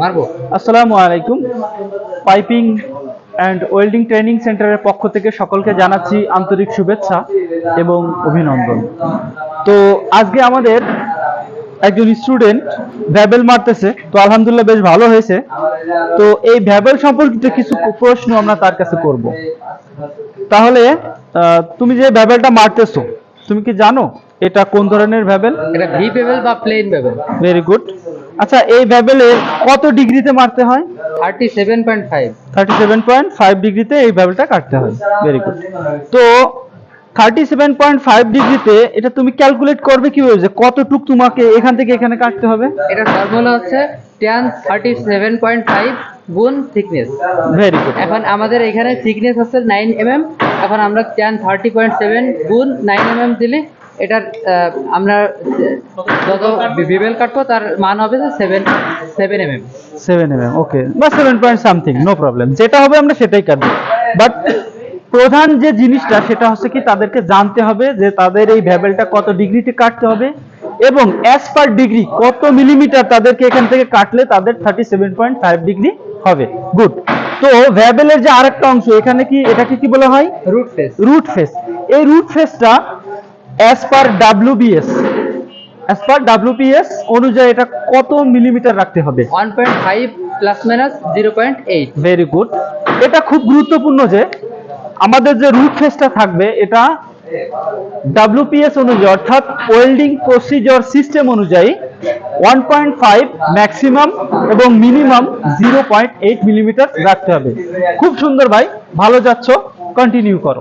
মারবো? আসসালামু আলাইকুম। পাইপিং অ্যান্ড ওয়েল্ডিং ট্রেনিং সেন্টারের পক্ষ থেকে সকলকে জানাচ্ছি আন্তরিক শুভেচ্ছা এবং অভিনন্দন। তো আজকে আমাদের একজন স্টুডেন্ট ভ্যাবেল মারতেছে তো আলহামদুলিল্লাহ বেশ ভালো হয়েছে। তো এই ভ্যাবেল সম্পর্কিত কিছু প্রশ্ন আমরা তার কাছে করব। তাহলে আহ, তুমি যে ভ্যাবেলটা মারতেছো তুমি কি জানো এটা কোন ধরনের ভ্যাবেল? এটা ভি পেবেল বা প্লেন পেবেল ভেরি গুড আচ্ছা এই ভ্যাবেলের কত ডিগ্রিতে মারতে হয়? Thirty seven point five. Thirty seven point five ডিগ্রিতে এই ভ্যাবেলটা কাটতে হয়। ভেরি গুড তো থার্টি সেভেন পয়েন্ট ফাইভ ডিগ্রিতে এটা তুমি ক্যালকুলেট করবে কীভাবে যে কতটুক তোমাকে এখান থেকে এখানে কাটতে হবে? এটা ফর্মুলা হচ্ছে ten thirty seven point five গুণ থিকনেস ভেরি গুড এখন আমাদের এখানে থিকনেস হচ্ছে নাইন এম এম এখন আমরা টেন থার্টি পয়েন্ট সেভেন গুণ নাইন এম এম দিলে এটার আমরা যত বিবেল কাটবো তার মান হবে seven seven M M seven M M okay বা seven point something no problem যেটা হবে আমরা সেটাই কাটবো। বাট প্রধান যে জিনিসটা সেটা হচ্ছে কি তাদেরকে জানতে হবে যে তাদের এই ভ্যাবেলটা কত ডিগ্রিতে কাটতে হবে এবং অ্যাজ পার ডিগ্রি কত মিলিমিটার তাদেরকে এখান থেকে কাটলে তাদের thirty seven point five degree হবে। গুড তো ভ্যাবেলের যে আরেকটা অংশ এখানে কি এটাকে কি বলা হয়? রুট ফেস রুট ফেস এই রুট ফেসটা as per WBS as per WPS অনুযায়ী এটা কত মিলিমিটার রাখতে হবে? One point five plus minus zero point eight very good এটা খুব গুরুত্বপূর্ণ যে আমাদের যে রুট ফেসটা থাকবে এটা ডাব্লিউ ডাব্লিউপিএস অনুযায়ী অর্থাৎ ওয়েল্ডিং প্রসিজার সিস্টেম অনুযায়ী ওয়ান পয়েন্ট ফাইভ ম্যাক্সিমাম এবং minimum zero point eight millimetre রাখতে হবে। খুব সুন্দর ভাই ভালো যাচ্ছ কন্টিনিউ করো।